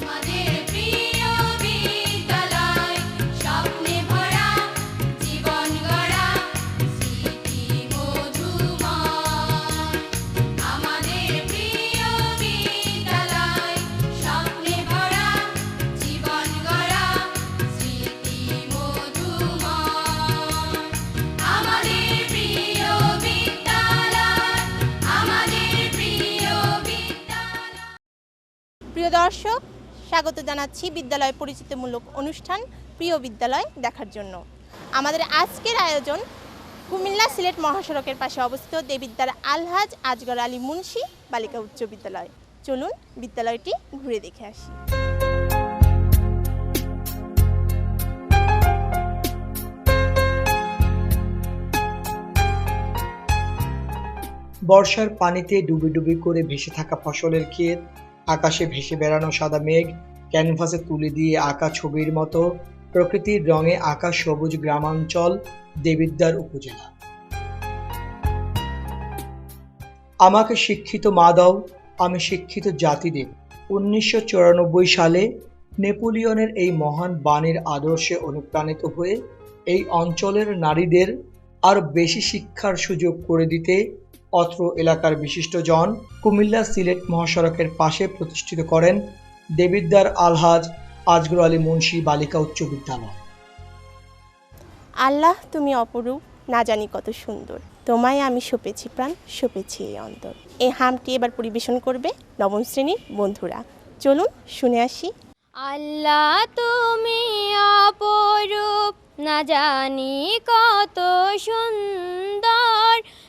আমাদের স্বাগত জানাচ্ছি বিদ্যালয় পরিচিতিমূলক অনুষ্ঠান প্রিয় বিদ্যালয় দেখার জন্য। আমাদের আজকের আয়োজন কুমিল্লা সিলেট মহাসড়কের পাশে অবস্থিত দেবিদ্যার আলহাজ আজগর আলী মুন্সি বালিকা উচ্চ বিদ্যালয়। চলুন বিদ্যালয়টি ঘুরে দেখে আসি। বর্ষার পানিতে ডুবি ডুবি করে ভেসে থাকা ফসলের ক্ষেত, আকাশে ভেসে বেড়ানো সাদা মেঘ ক্যানভাসে তুলে দিয়ে আঁকা ছবির মতো। প্রকৃতির রঙে আঁকা সবুজ গ্রামাঞ্চল দেবিদ্যার উপজেলা। আমাকে শিক্ষিত মা দাও, আমি শিক্ষিত জাতি দেব উনিশশো চুরানব্বই সালে নেপোলিয়নের এই মহান বাণীর আদর্শে অনুপ্রাণিত হয়ে এই অঞ্চলের নারীদের আর বেশি শিক্ষার সুযোগ করে দিতে অত্র এলাকার বিশিষ্টজন কুমিল্লা সিলেট মহাসড়কের পাশে প্রতিষ্ঠিত করেন দেবিদ্দার আলহাজ আজগর আলী মুন্সি বালিকা উচ্চ বিদ্যালয়। আল্লাহ তুমি অপরূপ না জানি কত সুন্দর। তোমায় আমি সপেছি প্রাণ সপেছি এই অন্তর। এই হামটি এবার পরিবেশন করবে নবম শ্রেণির বন্ধুরা। চলুন শুনে আসি। আল্লাহ তুমি অপরূপ না জানি কত সুন্দর।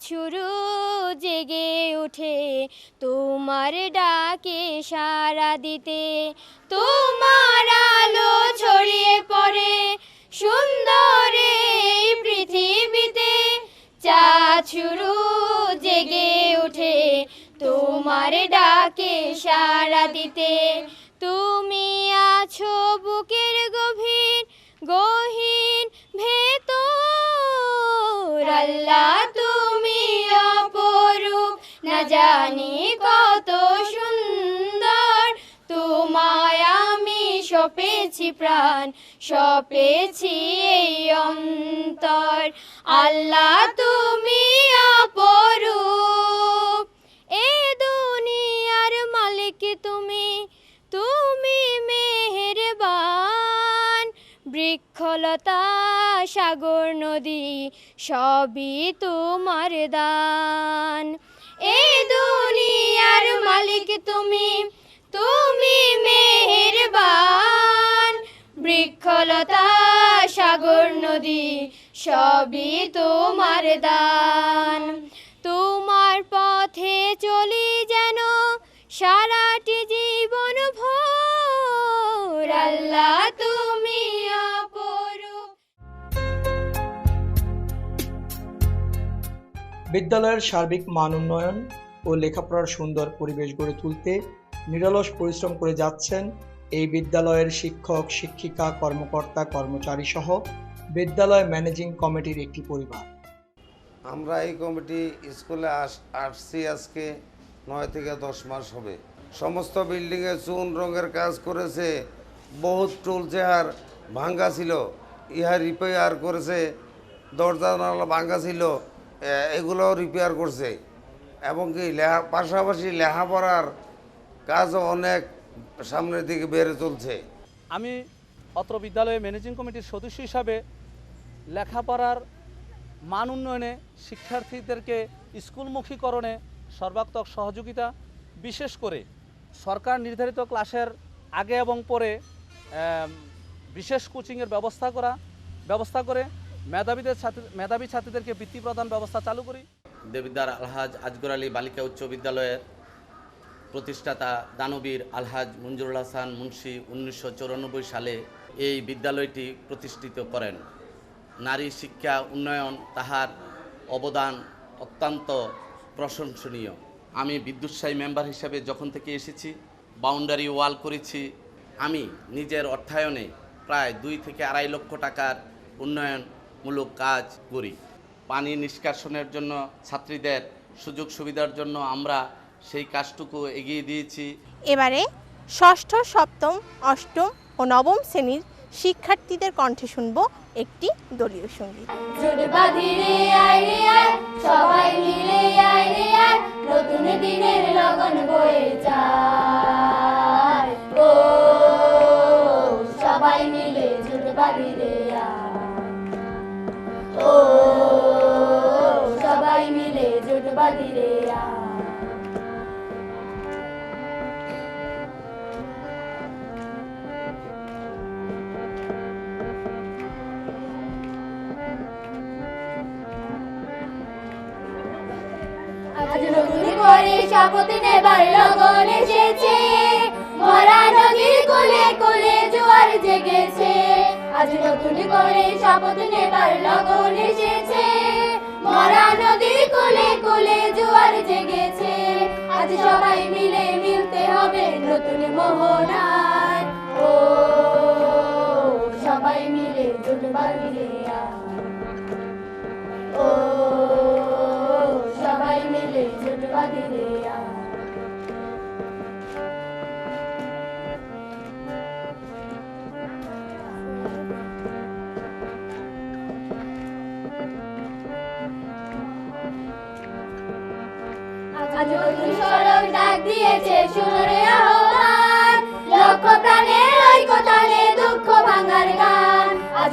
শুরু জেগে ওঠে তোমার ডাকে সারা দিতে। তোমার আলো ছড়িয়ে পড়ে সুন্দর পৃথিবীতে। চাঁদ শুরু জেগে ওঠে তোমার ডাকে সারা দিতে। তুমি আছো বুকের গভীর, গহীন ভেতর। আল্লাহ জানি কত সুন্দর। তোমায় আমি সপেছি প্রাণ, সপেছি এই অন্তর। আল্লাহ তুমি অপরূপ। এ দুনিয়ার মালিক তুমি তুমি মেহেরবান। বৃক্ষলতা, সাগর, নদী, সবই তোমার দান। এই দুনিয়ার মালিক তুমি তুমি মেহেরবান। বৃক্ষলতা, সাগর, নদী, সবই তোমার দান। তোমার পথে চলি যেন বিদ্যালয়ের সার্বিক মান উন্নয়ন ও লেখাপড়ার সুন্দর পরিবেশ গড়ে তুলতে নিরলস পরিশ্রম করে যাচ্ছেন এই বিদ্যালয়ের শিক্ষক, শিক্ষিকা, কর্মকর্তা কর্মচারী সহ বিদ্যালয় ম্যানেজিং কমিটির একটি পরিবার। আমরা এই কমিটি স্কুলে আস, আসছি আজকে নয় থেকে দশ মাস হবে। সমস্ত বিল্ডিংয়ে চুন রঙের কাজ করেছে, বহুত টুল চেয়ার ভাঙ্গা ছিল, ইহা রিপেয়ার করেছে দরজা জানালা ভাঙ্গা ছিল এ- এগুলোও রিপেয়ার করছে। এবং কি লেখা পাশাপাশি লেখাপড়ার কাজও অনেক সামনের দিকে বেড়ে চলছে। আমি অত্র বিদ্যালয়ে ম্যানেজিং কমিটির সদস্য হিসাবে লেখাপড়ার মান উন্নয়নে শিক্ষার্থীদেরকে স্কুলমুখীকরণে সর্বাত্মক সহযোগিতা, বিশেষ করে সরকার নির্ধারিত ক্লাসের আগে এবং পরে বিশেষ কোচিংয়ের ব্যবস্থা করা, ব্যবস্থা করে মেধাবীদের ছাত্র মেধাবী ছাত্রীদেরকে বৃত্তি প্রদান ব্যবস্থা চালু করি। দেবিদ্বার আলহাজ আজগর আলী বালিকা উচ্চ বিদ্যালয়ের প্রতিষ্ঠাতা দানবীর আলহাজ মঞ্জুরুল হাসান মুন্সি উনিশশো সালে এই বিদ্যালয়টি প্রতিষ্ঠিত করেন। নারী শিক্ষা উন্নয়ন তাহার অবদান অত্যন্ত প্রশংসনীয়। আমি বিদ্যুৎসাহী মেম্বার হিসেবে যখন থেকে এসেছি, বাউন্ডারি ওয়াল করেছি, আমি নিজের অর্থায়নে প্রায় দুই থেকে আড়াই লক্ষ টাকার উন্নয়নমূলক কাজ করি। পানি নিষ্কাশনের জন্য ছাত্রীদের সুযোগ সুবিধার জন্য আমরা সেই কাজটুকু এগিয়ে দিয়েছি। এবারে ষষ্ঠ সপ্তম অষ্টম ও নবম শ্রেণির শিক্ষার্থীদের কণ্ঠে শুনব একটি দলীয় সংগীত। সবাই মিলে আয় রে নতুন দিনের লগন বয়ে যায়। ও সবাই মিলে জোট বাঁধি আয় আজ নতুন করে শপথ নেবার লগন এসেছে। মরা নদীর কোলে কোলে জোয়ার জেগেছে। আজ নতুন করে শপথ নেবার লগন এসেছে। আজ সবাই মিলে মিলতে হবে নতুন মোহনায়। ও, সবাই মিলে জোট বাঁধিলে আয় ও, সবাই মিলে জোট বাঁধিলে আজ নতুন ডাক দিয়েছে সুরে আহ্বান। লক্ষ প্রাণের ঐকতানে দুঃখ ভাঙার গান। আজ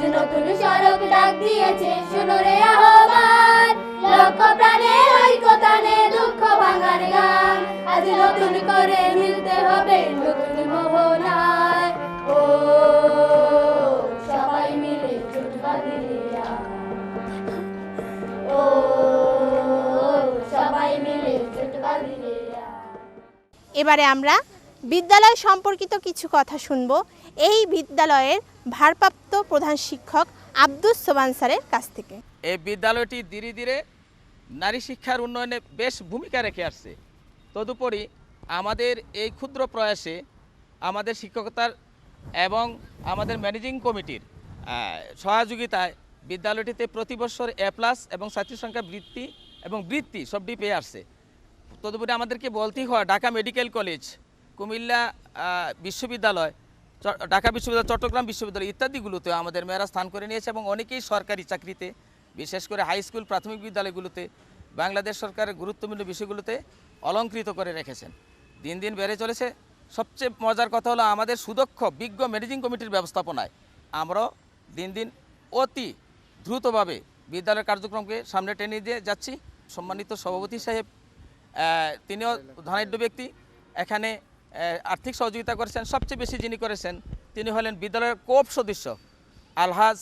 ডাক দিয়েছে সুরে আহ্বান। লক্ষ প্রাণের ঐকতানে দুঃখ ভাঙার গান। আজ নতুন করে মিলতে হবে নতুন মোহনায়। এবারে আমরা বিদ্যালয় সম্পর্কিত কিছু কথা শুনব। এই বিদ্যালয়ের ভারপ্রাপ্ত প্রধান শিক্ষক আব্দুস সোবান স্যারের কাছ থেকে। এই বিদ্যালয়টি ধীরে ধীরে নারী শিক্ষার উন্নয়নে বেশ ভূমিকা রেখে আসছে। তদুপরি আমাদের এই ক্ষুদ্র প্রয়াসে আমাদের শিক্ষকতার এবং আমাদের ম্যানেজিং কমিটির সহযোগিতায় বিদ্যালয়টিতে প্রতি বছর এ প্লাস এবং ছাত্রী সংখ্যা বৃত্তি এবং বৃত্তি সবটি পেয়ে আসছে। তদুপরি আমাদেরকে বলতেই হয়, ঢাকা মেডিকেল কলেজ, কুমিল্লা বিশ্ববিদ্যালয় ঢাকা বিশ্ববিদ্যালয়, চট্টগ্রাম বিশ্ববিদ্যালয় ইত্যাদিগুলোতে আমাদের মেয়েরা স্থান করে নিয়েছে এবং অনেকেই সরকারি চাকরিতে, বিশেষ করে হাই স্কুল, প্রাথমিক বিদ্যালয়গুলোতে, বাংলাদেশ সরকারের গুরুত্বপূর্ণ বিষয়গুলোতে অলঙ্কৃত করে রেখেছেন। দিন দিন বেড়ে চলেছে। সবচেয়ে মজার কথা হলো আমাদের সুদক্ষ, বিজ্ঞ ম্যানেজিং কমিটির ব্যবস্থাপনায় আমরাও দিন দিন অতি দ্রুতভাবে বিদ্যালয়ের কার্যক্রমকে সামনে টেনে দিয়ে যাচ্ছি। সম্মানিত সভাপতি সাহেব তিনিও ধনাঢ্য ব্যক্তি। এখানে আর্থিক সহযোগিতা করেছেন, সবচেয়ে বেশি যিনি করেছেন, তিনি হলেন বিদ্যালয়ের কোপ সদস্য, আলহাজ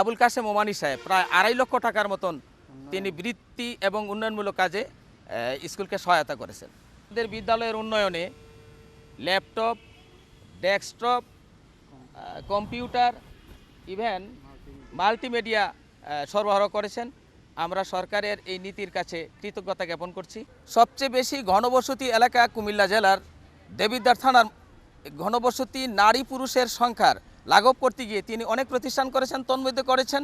আবুল কাসেম ওমানি সাহেব। প্রায় আড়াই লক্ষ টাকার মতন তিনি বৃত্তি এবং উন্নয়নমূলক কাজে স্কুলকে সহায়তা করেছেন। আমাদের বিদ্যালয়ের উন্নয়নে laptop, desktop computer, even multimedia সরবরাহ করেছেন। আমরা সরকারের এই নীতির কাছে কৃতজ্ঞতা জ্ঞাপন করছি। সবচেয়ে বেশি ঘনবসতি এলাকা কুমিল্লা জেলার দেবিদ্বার থানার ঘনবসতি নারী পুরুষের সংখ্যার লাঘব করতে গিয়ে তিনি অনেক প্রতিষ্ঠান করেছেন, তন্মধ্যে করেছেন।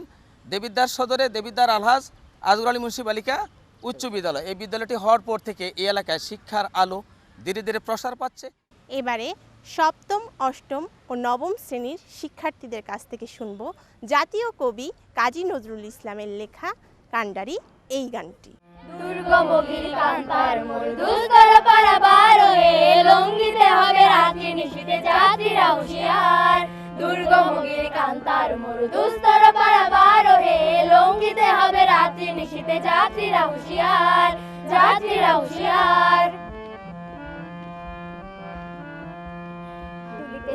দেবিদ্বার সদরে দেবিদ্বার আলহাজ আজর আলী মুন্সি বালিকা উচ্চ বিদ্যালয়। এই বিদ্যালয়টি হওয়ার পর থেকে এই এলাকায় শিক্ষার আলো ধীরে ধীরে প্রসার পাচ্ছে। এবারে সপ্তম, অষ্টম ও নবম শ্রেণির শিক্ষার্থীদের কাছ থেকে শুনব। জাতীয় কবি কাজী নজরুল ইসলামের লেখা কান্ডারি এই গানটি। লঙ্গিতে হবে রাত্রি যাত্রীরা হুঁশিয়ার। লঙ্গিতে হবে রাত্রি যাত্রীরা হুঁশিয়ার। যাত্রীরা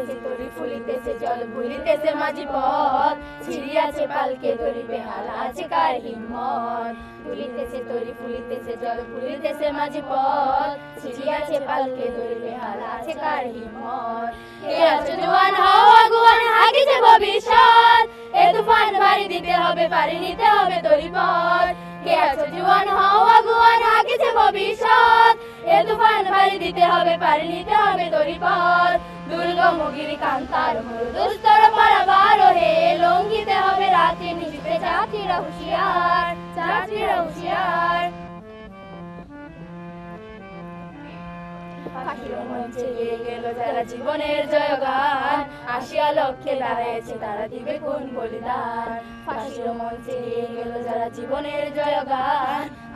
দুলিতেছে তরি ফুলিতেছে জল, ভুলিতেছে মাঝি পথ। ছিড়িয়াছে পালকে তরি বেহাল আছে কার হিম্মত। ফুলিতেছে তরি, ফুলিতেছে জল ফুলিতেছে মাঝি পথ। ছিড়িয়াছে পালকে তরি বেহাল আছে কার হিম্মত। কে আছো জোয়ান হও আগুয়ান হাগিছে ভবিষ্যৎ এ তুফান বাড়ি দিতে হবে পারি নিতে হবে তরি পথ। কে আছো জোয়ান হও আগুয়ান হাগিছে ভবিষ্যৎ এ তুফান বাড়ি দিতে হবে পারি নিতে হবে তরি পথ। দুর্গম গিরি কান্তার, দুস্তর পারাবার হে লঙ্ঘিতে হবে রাতে নিশিতে যাত্রীরা হুঁশিয়ার যাত্রীরা হুঁশিয়ার। জীবনের জয়গান, আসিয়া লক্ষ্যে দাঁড়াইছে তারা দিবে কোন বলিদান। ফাঁসির মঞ্চে গেল যারা জীবনের জয়গান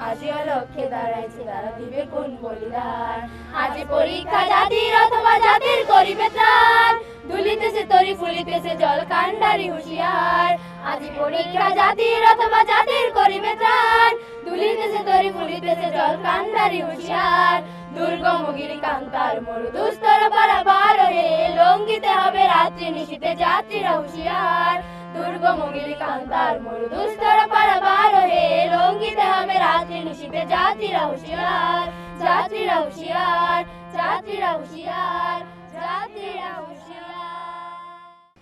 আসিয়া লক্ষ্যে দাঁড়াইছে তারা দিবে কোন বলিদান? আজ পরীক্ষা জাতির অথবা জাতির করিবে ত্রাণ। দুলিতেছে তরি ফুলিতেছে জল কান্ডারি হুঁশিয়ার। আজ পরীক্ষা জাতির অথবা জাতির করিবে ত্রাণ। দুলিতেছে তরি ফুলিতেছে জল কান্ডারি হুঁশিয়ার। দুর্গম গিরি কান্তার মরু দুস্তর পারাবার হে লঙ্ঘিতে হবে রাত্রি নিশীতে যাত্রীরা হুঁশিয়ার। কান্তার মোর দুস্তর হে লঙ্গিতে রাত্রি নিশিতে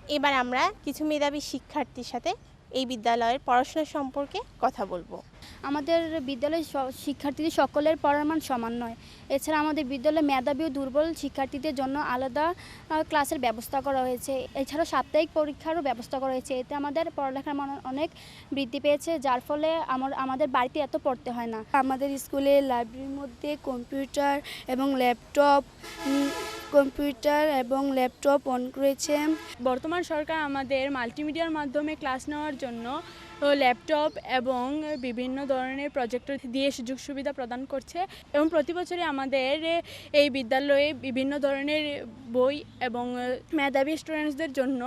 এবার আমরা কিছু মেধাবী শিক্ষার্থীর সাথে এই বিদ্যালয়ের পড়াশোনা সম্পর্কে কথা বলব। আমাদের বিদ্যালয়ের শিক্ষার্থীদের সকলের পড়ার মান সমান নয়। এছাড়া আমাদের বিদ্যালয়ে মেধাবী ও দুর্বল শিক্ষার্থীদের জন্য আলাদা ক্লাসের ব্যবস্থা করা হয়েছে। এছাড়াও সাপ্তাহিক পরীক্ষারও ব্যবস্থা করা হয়েছে। এতে আমাদের পড়ালেখার মান অনেক বৃদ্ধি পেয়েছে যার ফলে আমার আমাদের বাড়িতে এত পড়তে হয় না। আমাদের স্কুলে লাইব্রেরির মধ্যে কম্পিউটার এবং ল্যাপটপ কম্পিউটার এবং ল্যাপটপ অন করেছে। বর্তমান সরকার আমাদের মাল্টিমিডিয়ার মাধ্যমে ক্লাস নেওয়ার জন্য ল্যাপটপ এবং বিভিন্ন ধরনের প্রজেক্টর দিয়ে সুযোগ সুবিধা প্রদান করছে এবং প্রতি বছরই আমাদের এই বিদ্যালয়ে বিভিন্ন ধরনের বই এবং মেধাবী স্টুডেন্টসদের জন্য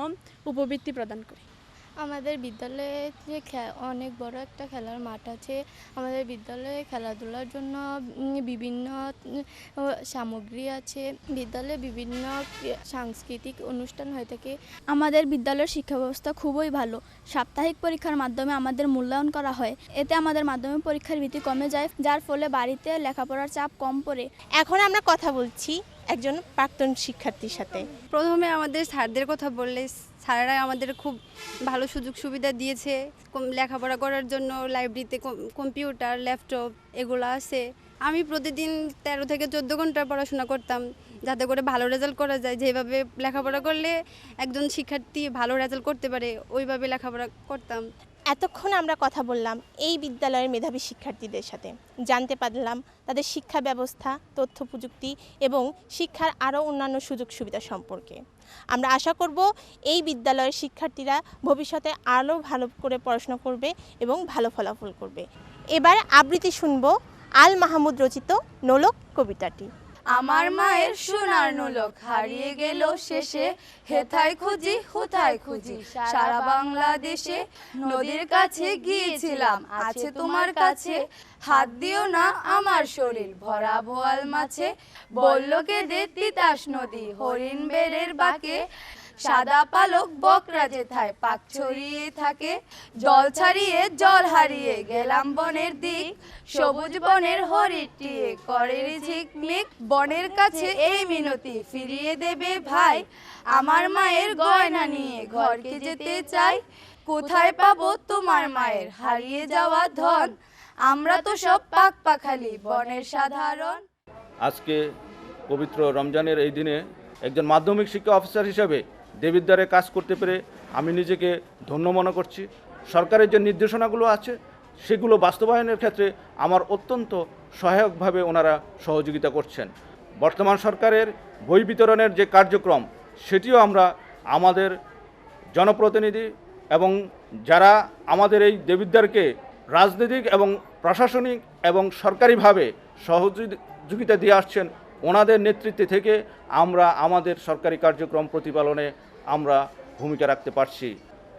উপবৃত্তি প্রদান করে। আমাদের বিদ্যালয়ে যে অনেক বড় একটা খেলার মাঠ আছে। আমাদের বিদ্যালয়ে খেলাধুলার জন্য বিভিন্ন সামগ্রী আছে। বিদ্যালয়ে বিভিন্ন সাংস্কৃতিক অনুষ্ঠান হয়ে থাকে। আমাদের বিদ্যালয়ের শিক্ষা ব্যবস্থা খুবই ভালো। সাপ্তাহিক পরীক্ষার মাধ্যমে আমাদের মূল্যায়ন করা হয়। এতে আমাদের মাধ্যমিক পরীক্ষার ভীতি কমে যায়, যার ফলে বাড়িতে লেখাপড়ার চাপ কম পড়ে। এখন আমরা কথা বলছি একজন প্রাক্তন শিক্ষার্থীর সাথে। প্রথমে আমাদের স্যারদের কথা বললে, স্যারেরা আমাদের খুব ভালো সুযোগ সুবিধা দিয়েছে লেখাপড়া করার জন্য, লাইব্রেরিতে কম- কম্পিউটার, ল্যাপটপ এগুলো আছে। আমি প্রতিদিন তেরো থেকে চোদ্দ ঘণ্টা পড়াশোনা করতাম, যাতে করে ভালো রেজাল্ট করা যায়। যেভাবে লেখাপড়া করলে একজন শিক্ষার্থী ভালো রেজাল্ট করতে পারে, ওইভাবে লেখাপড়া করতাম। এতক্ষণ আমরা কথা বললাম এই বিদ্যালয়ের মেধাবী শিক্ষার্থীদের সাথে। জানতে পারলাম তাদের শিক্ষা ব্যবস্থা, তথ্য প্রযুক্তি এবং শিক্ষার আরও অন্যান্য সুযোগ সুবিধা সম্পর্কে। আমরা আশা করব এই বিদ্যালয়ের শিক্ষার্থীরা ভবিষ্যতে আরও ভালো করে পড়াশোনা করবে এবং ভালো ফলাফল করবে। এবার আবৃত্তি শুনব আল মাহমুদ রচিত নোলক কবিতাটি। আমার মায়ের সোনার নোলক হারিয়ে গেল শেষে। হেথায় খুঁজি হুথায় খুঁজি। সারা বাংলাদেশে নদীর কাছে গিয়েছিলাম, আছে তোমার কাছে। হাত দিও না আমার শরীর, ভরা বোয়াল মাছে। বলল কেঁদে তিতাস নদী, হরিণ বেড়ের বাকে। সাদা পালক বকরা যেথায়, পাক ছড়িয়ে থাকে। জল ছাড়িয়ে জল হারিয়ে গেলাম বনের দিক। সবুজ বনের হরিটিয়ে করে ঝিকমিক বনের কাছে এই মিনতি ফিরিয়ে দেবে ভাই। আমার মায়ের গয়না নিয়ে ঘরকে যেতে চাই। কোথায় পাবো তোমার মায়ের হারিয়ে যাওয়া ধন? আমরা তো সব পাক পাখালি বনের সাধারণ। আজকে পবিত্র রমজানের এই দিনে একজন মাধ্যমিক শিক্ষা অফিসার হিসেবে দেবিদ্বারে কাজ করতে পেরে আমি নিজেকে ধন্য মনে করছি। সরকারের যে নির্দেশনাগুলো আছে, সেগুলো বাস্তবায়নের ক্ষেত্রে আমার অত্যন্ত সহায়কভাবে ওনারা সহযোগিতা করছেন। বর্তমান সরকারের বই বিতরণের যে কার্যক্রম, সেটিও আমরা আমাদের জনপ্রতিনিধি এবং যারা আমাদের এই দেবিদ্বারকে রাজনৈতিক এবং প্রশাসনিক এবং সরকারিভাবে সহযোগিতা দিয়ে আসছেন, ওনাদের নেতৃত্বে থেকে আমরা আমাদের সরকারি কার্যক্রম প্রতিপালনে আমরা ভূমিকা রাখতে পারছি।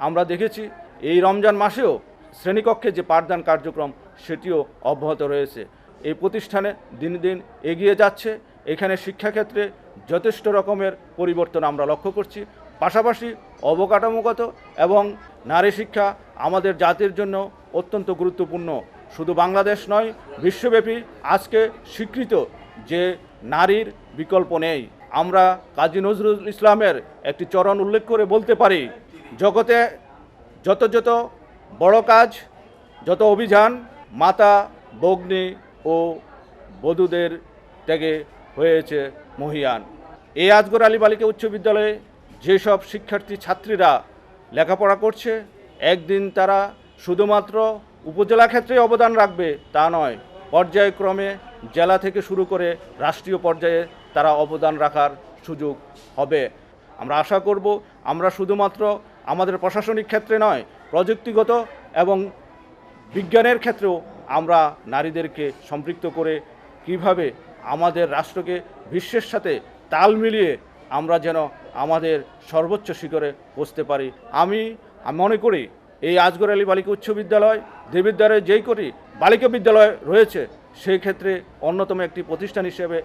আমরা দেখেছি এই রমজান মাসেও শ্রেণীকক্ষে যে পাঠদান কার্যক্রম, সেটিও অব্যাহত রয়েছে। এই প্রতিষ্ঠানে দিন দিন এগিয়ে যাচ্ছে। এখানে শিক্ষাক্ষেত্রে যথেষ্ট রকমের পরিবর্তন আমরা লক্ষ্য করছি। পাশাপাশি অবকাঠামোগত এবং নারী শিক্ষা আমাদের জাতির জন্য অত্যন্ত গুরুত্বপূর্ণ। শুধু বাংলাদেশ নয়, বিশ্বব্যাপী আজকে স্বীকৃত যে নারীর বিকল্প নেই। আমরা কাজী নজরুল ইসলামের একটি চরণ উল্লেখ করে বলতে পারি, জগতে যত যত বড় কাজ, যত অভিযান মাতা, বগ্নি ও বধূদের ত্যাগে হয়েছে মহিয়ান। এই আজগর আলী বালিকা উচ্চ বিদ্যালয়ে যেসব শিক্ষার্থী ছাত্রীরা লেখাপড়া করছে, একদিন তারা শুধুমাত্র উপজেলা ক্ষেত্রে অবদান রাখবে তা নয়, পর্যায়ক্রমে জেলা থেকে শুরু করে রাষ্ট্রীয় পর্যায়ে তারা অবদান রাখার সুযোগ হবে। আমরা আশা করব আমরা শুধুমাত্র আমাদের প্রশাসনিক ক্ষেত্রে নয়, প্রযুক্তিগত এবং বিজ্ঞানের ক্ষেত্রেও আমরা নারীদেরকে সম্পৃক্ত করে কীভাবে আমাদের রাষ্ট্রকে বিশ্বের সাথে তাল মিলিয়ে আমরা যেন আমাদের সর্বোচ্চ শিখরে পৌঁছতে পারি। আমি মনে করি এই আজগর আলী বালিকা উচ্চ বিদ্যালয় দেবিদ্বারে যেই কটি বালিকা বিদ্যালয় রয়েছে সেই ক্ষেত্রে অন্যতম একটি প্রতিষ্ঠান হিসেবে